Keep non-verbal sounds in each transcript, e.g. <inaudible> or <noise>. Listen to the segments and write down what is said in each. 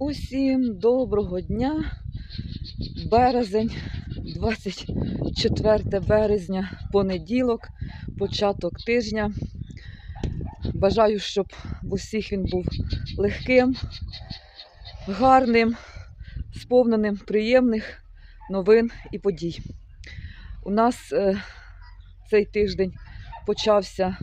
Усім доброго дня. Березень, 24 березня, понеділок, початок тижня. Бажаю, щоб в усіх він був легким, гарним, сповненим приємних новин і подій. У нас е, цей тиждень почався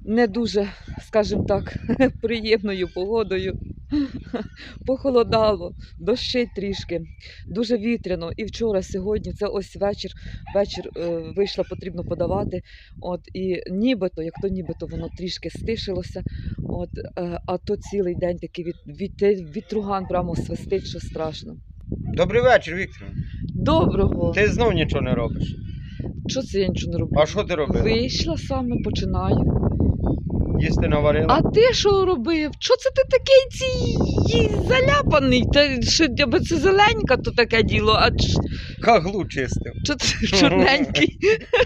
не дуже, скажімо так, <laughs> приємною погодою. <laughs> Похолодало, дощить трішки, дуже вітряно. І вчора, сьогодні, це ось вечір. Вечір е, вийшла, потрібно подавати. От, і нібито, як то нібито воно трішки стишилося. От, е, а то цілий день такий від, від, вітруган прямо свистить, що страшно. Добрий вечір, Віктор. Доброго! Ти знов нічого не робиш. Що це я нічого не роблю? А що ти робила? Вийшла саме, починаю. Їсти наварила? А ти що робив? Що це ти такий цій заляпаний? Та що аби це зеленька, то таке діло, а ч- Каглу чистив. що це <laughs> чорненький?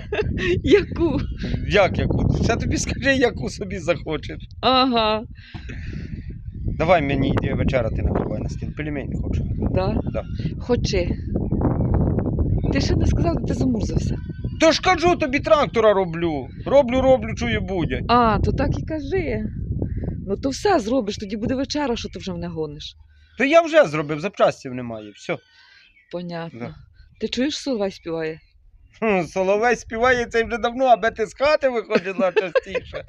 <laughs> Яку? Як яку? Це тобі скажи, яку собі захочеш. Ага. Давай мені йди вечеряти накривай на стіл. Пельмені хочу. Да? Да. Хочи. Ти ще не сказав, де ти замурзався. То ж кажу, тобі трактора роблю. Роблю, роблю, чую будь. А, то так і кажи. Ну то все зробиш, тоді буде вечера, що ти вже мене гониш. То я вже зробив, запчастів немає. Все. Понятно. Да. Ти чуєш, Соловей співає? Хм, Соловей співає цей вже давно, аби ти з хати виходила частіше.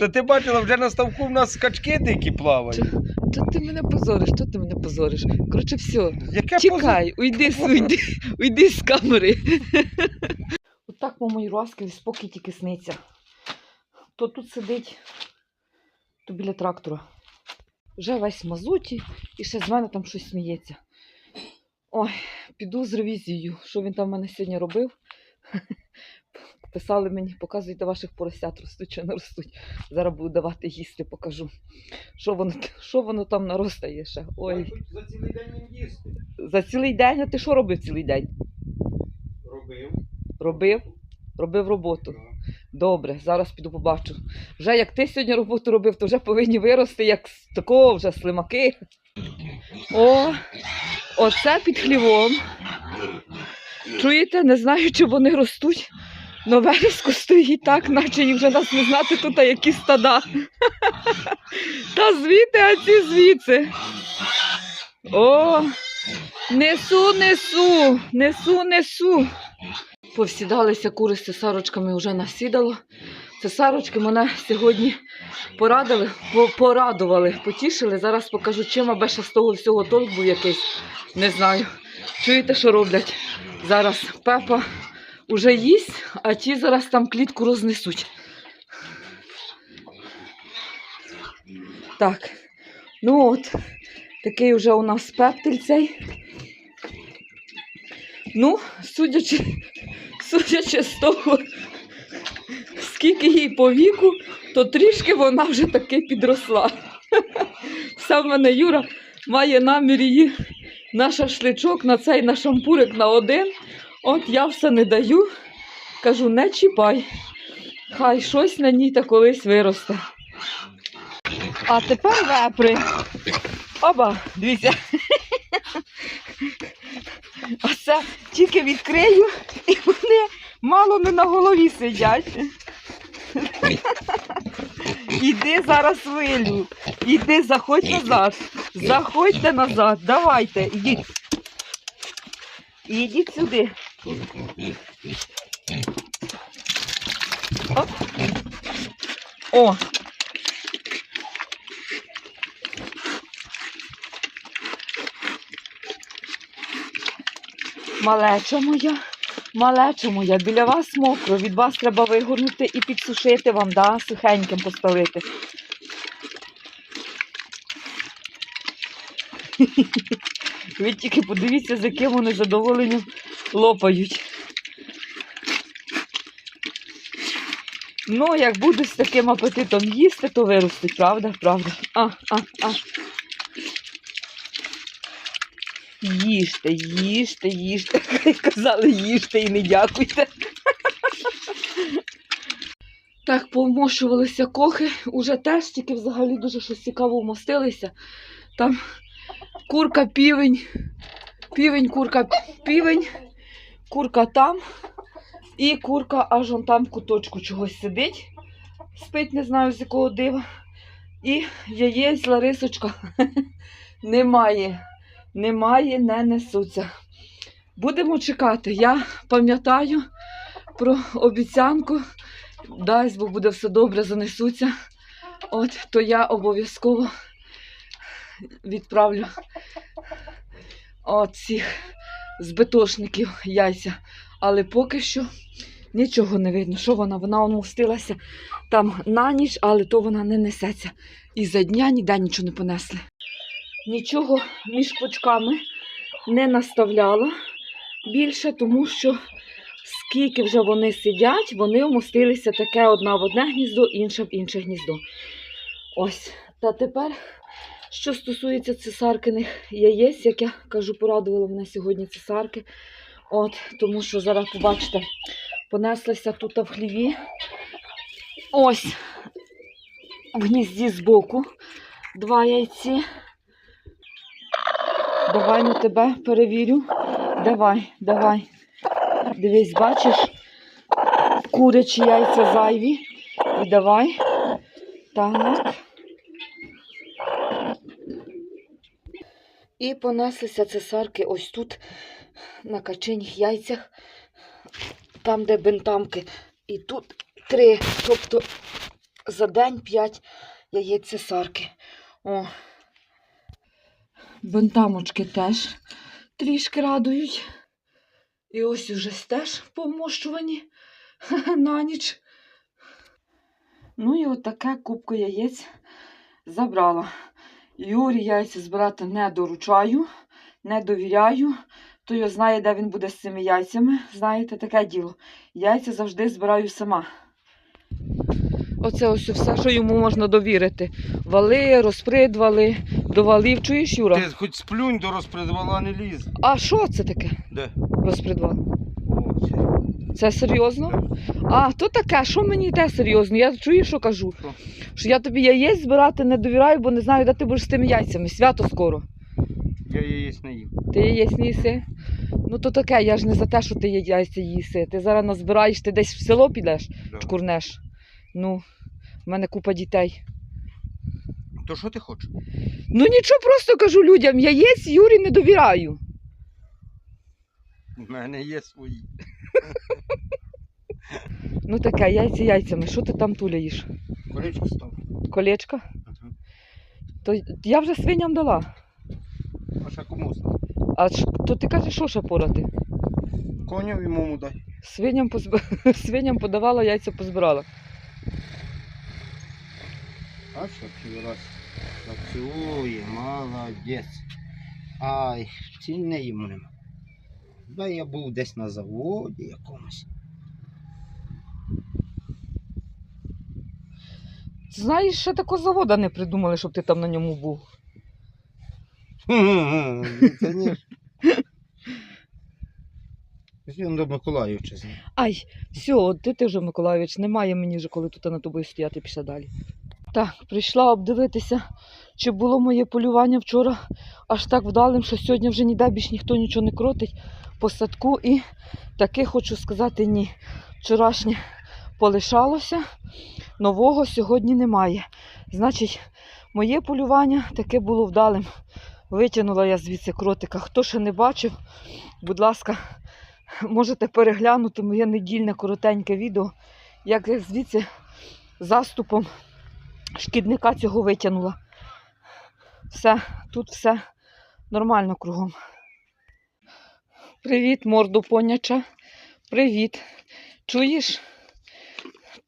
То ти бачила, вже на ставку в нас скачки дикі плавають. Що ти мене позориш? Що ти мене позориш? Коротше, все. Яке Чекай, уйди, уйди, уйди з камери. Отак по моїй розкілі спокій тільки сниться. То тут сидить, то біля трактора. Вже весь в мазуті і ще з мене там щось сміється. Ой, піду з ревізією, що він там в мене сьогодні робив. Писали мені, показуйте ваших поросят, ростуть чи не ростуть. Зараз буду давати їсти, покажу. Що воно, що воно там наростає ще. Ой. За цілий день їсти. За цілий день, а ти що робив цілий день? Робив. Робив? Робив роботу. Добре, зараз піду побачу. Вже як ти сьогодні роботу робив, то вже повинні вирости як з такого вже слимаки. О, оце під хлівом. Чуєте, не знаю, чи вони ростуть. Но вереску стоїть так, наче їх вже нас не знати тут, які стада. Та звідти, а ці звідси. О, несу, несу, несу, несу. Повсідалися кури з цесарочками вже насідало. Цесарочки мене сьогодні порадили, порадували, потішили. Зараз покажу, чим аби ще з того всього толк був якийсь. Не знаю. Чуєте, що роблять? Зараз Пепа уже їсть, а ті зараз там клітку рознесуть. Так. Ну от, такий вже у нас пептель цей. Ну, судячи, судячи з того, скільки їй по віку, то трішки вона вже таки підросла. Сам мене Юра має намір її на шашличок, на цей на шампурик на один. От я все не даю. Кажу, не чіпай. Хай щось на ній та колись виросте. А тепер вепри. Оба, дивіться. <laughs> Оце тільки відкрию, і вони мало не на голові сидять. <laughs> Іди зараз вилю. Іди, заходь назад. Заходьте назад. Давайте, ідіть. Ідіть сюди. Оп. О. Малеча моя, малеча моя, біля вас мокро, від вас треба вигорнути і підсушити вам, да, сухеньким поставити. <laughs> Ви тільки подивіться, з яким вони задоволенням лопають. Ну, як будуть з таким апетитом їсти, то виростуть, правда? Правда. А, а, а. Їжте, їжте, їжте. <laughs> Казали, їжте і не дякуйте. Так, повмощувалися кохи, уже теж тільки взагалі дуже щось цікаво вмостилися. Там курка, півень, півень, курка, півень, курка там. І курка аж он там в куточку чогось сидить. Спить, не знаю з якого дива. І яєць Ларисочка <laughs> немає. Немає, не несуться. Будемо чекати. Я пам'ятаю про обіцянку. Дасть, бо буде все добре, занесуться. От, то я обов'язково відправлю от цих збитошників яйця. Але поки що нічого не видно. Що вона? Вона умостилася там на ніч, але то вона не несеться. І за дня ніде нічого не понесли. Нічого між квочками не наставляла більше, тому що скільки вже вони сидять, вони умостилися таке одна в одне гніздо, інша в інше гніздо. Ось. Та тепер, що стосується цесаркиних яєць, як я кажу, порадувала мене сьогодні цесарки. От, тому що зараз побачите, понеслися тут в хліві. Ось в гнізді збоку два яйці. Давай на тебе перевірю. Давай, давай. Дивись, бачиш, курячі яйця зайві. І давай. Так. І понеслися цесарки ось тут, на качиніх яйцях, там, де бентамки. І тут три, тобто за день п'ять яєць цесарки. О. Бентамочки теж трішки радують. І ось уже теж помощувані <laughs> на ніч. Ну і отаке кубку яєць забрала. Юрі яйця збирати не доручаю, не довіряю. То його знає, де він буде з цими яйцями. Знаєте, таке діло. Яйця завжди збираю сама. Оце ось все, що йому можна довірити. Вали, розпридвали, довалив. Чуєш, Юра? Ти хоч сплюнь до розпредвала не ліз. А що це таке? Де? Розпридвал? О, це. Серйозно? А, то таке, що мені те серйозно? Я чую, що кажу. Що? Що я тобі яєць збирати не довіряю, бо не знаю, де ти будеш з тими яйцями. Свято скоро. Я яєць не їм. Ти яєць не їси? Ну то таке, я ж не за те, що ти яйця їси. Ти зараз назбираєш, ти десь в село підеш, Да. шкурнеш. Ну, в мене купа дітей. То що ти хочеш? Ну нічого, просто кажу людям, яєць Юрі не довіряю. У мене є свої. Ну таке, яйця яйцями. Що ти там туляєш? Колечко став. Колечка? То я вже свиням дала. А ще кому став? А то ти кажеш, що ще порати? Коню і мому дай. Свиням, позб... <laughs> Свиням подавала, яйця позбирала. А що ти раз працює, молодець. Ай, ціни йому нема. Да я був десь на заводі якомусь. Знаєш, ще такого завода не придумали, щоб ти там на ньому був. Звісно. Він до Миколаївча з ним. Ай, все, от ти, ти вже, Миколайович, немає мені вже, коли тут на тобою стояти пішла далі. Так, прийшла обдивитися, чи було моє полювання вчора аж так вдалим, що сьогодні вже ніде більш ніхто нічого не кротить по садку. І таки хочу сказати ні. Вчорашнє полишалося, нового сьогодні немає. Значить, моє полювання таке було вдалим. Витягнула я звідси кротика. Хто ще не бачив, будь ласка, можете переглянути моє недільне коротеньке відео, як я звідси заступом шкідника цього витягнула. Все, тут все нормально кругом. Привіт, морду поняча. Привіт. Чуєш?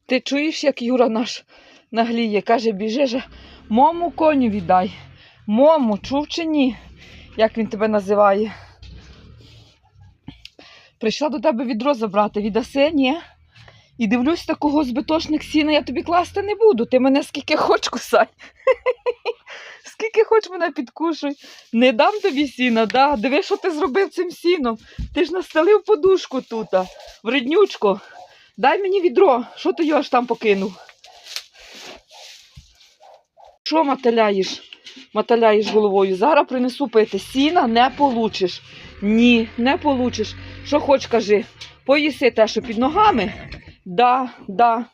Ти чуєш, як Юра наш нагліє? Каже, біжи мому коню віддай. Мому, чув чи ні? Як він тебе називає? Прийшла до тебе відро забрати, віддаси, ні? І дивлюсь, такого збитошник сіна я тобі класти не буду. Ти мене скільки хоч кусай. <laughs> Скільки хоч мене підкушуй. Не дам тобі сіна, да? Диви, що ти зробив цим сіном. Ти ж настелив подушку тут, вреднючко. Дай мені відро, що ти його аж там покинув? Що мотиляєш? моталяєш головою. Зараз принесу пити. Сіна не получиш. Ні, не получиш. Що хоч кажи. Поїси те, що під ногами. Да, да.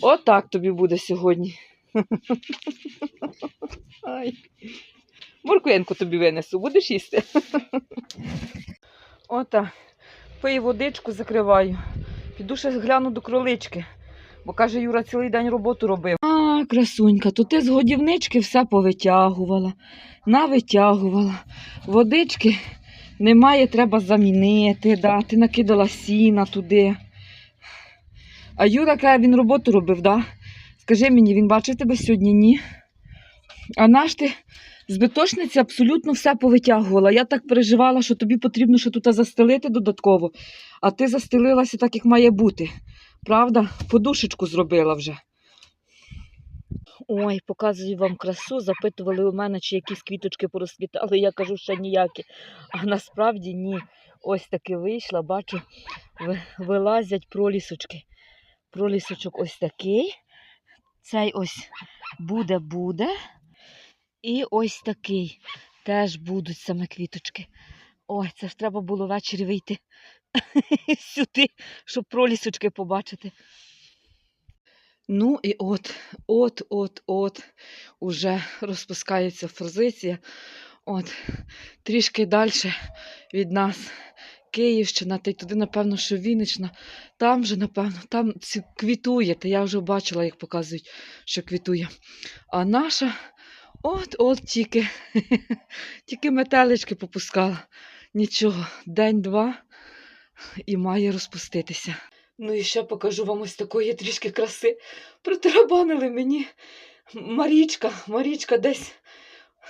Отак тобі буде сьогодні. <laughs> Ай. Морквинку тобі винесу, будеш їсти. <laughs> Отак. Пий водичку, закриваю. Піду ще гляну до кролички, бо каже, Юра цілий день роботу робив. А, красунька, то ти з годівнички все повитягувала, навитягувала. Водички немає, треба замінити. Да? Ти накидала сіна туди. А Юра каже, він роботу робив, да? Скажи мені, він бачив тебе сьогодні? Ні. А наш ти з бетошниці абсолютно все повитягувала. Я так переживала, що тобі потрібно ще тут застелити додатково, а ти застелилася так, як має бути. Правда? Подушечку зробила вже. Ой, показую вам красу. Запитували у мене, чи якісь квіточки порозквітали. Я кажу, що ніякі. А насправді ні. Ось таки вийшла, бачу, вилазять пролісочки. Пролісочок ось такий. Цей ось буде-буде. І ось такий. Теж будуть саме квіточки. Ой, це ж треба було ввечері вийти <laughs> сюди, щоб пролісочки побачити. Ну і от, от, от, от, уже розпускається форзиція. От, трішки далі від нас Київщина, та й туди, напевно, що Віннична. Там же, напевно, там квітує, та я вже бачила, як показують, що квітує. А наша от, от тільки, <laughs> тільки метелички попускала. Нічого, день-два і має розпуститися. Ну і ще покажу вам ось такої трішки краси. Притарабанили мені. Марічка, Марічка десь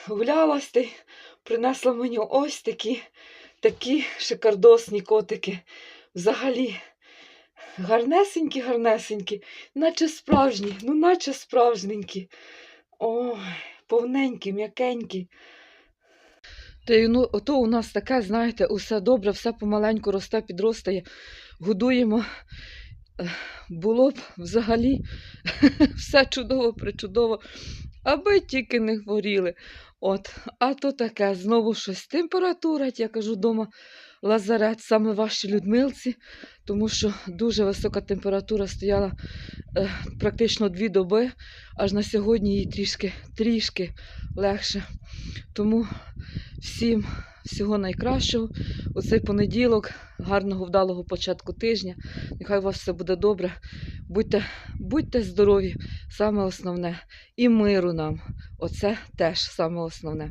гулялась та й принесла мені ось такі, такі шикардосні котики. Взагалі гарнесенькі, гарнесенькі, наче справжні, ну наче справжненькі. Повненькі, м'якенькі. Та й ну, ото у нас таке, знаєте, усе добре, все помаленьку росте, підростає, годуємо. Було б взагалі <laughs> все чудово, причудово, аби тільки не хворіли. От, а то таке, знову щось температура, я кажу, вдома лазарет, саме ваші Людмилці, тому що дуже висока температура стояла е, практично дві доби, аж на сьогодні їй трішки, трішки легше. Тому всім всього найкращого. У цей понеділок, гарного вдалого початку тижня. Нехай у вас все буде добре. Будьте, будьте здорові, саме основне. І миру нам. Оце теж саме основне.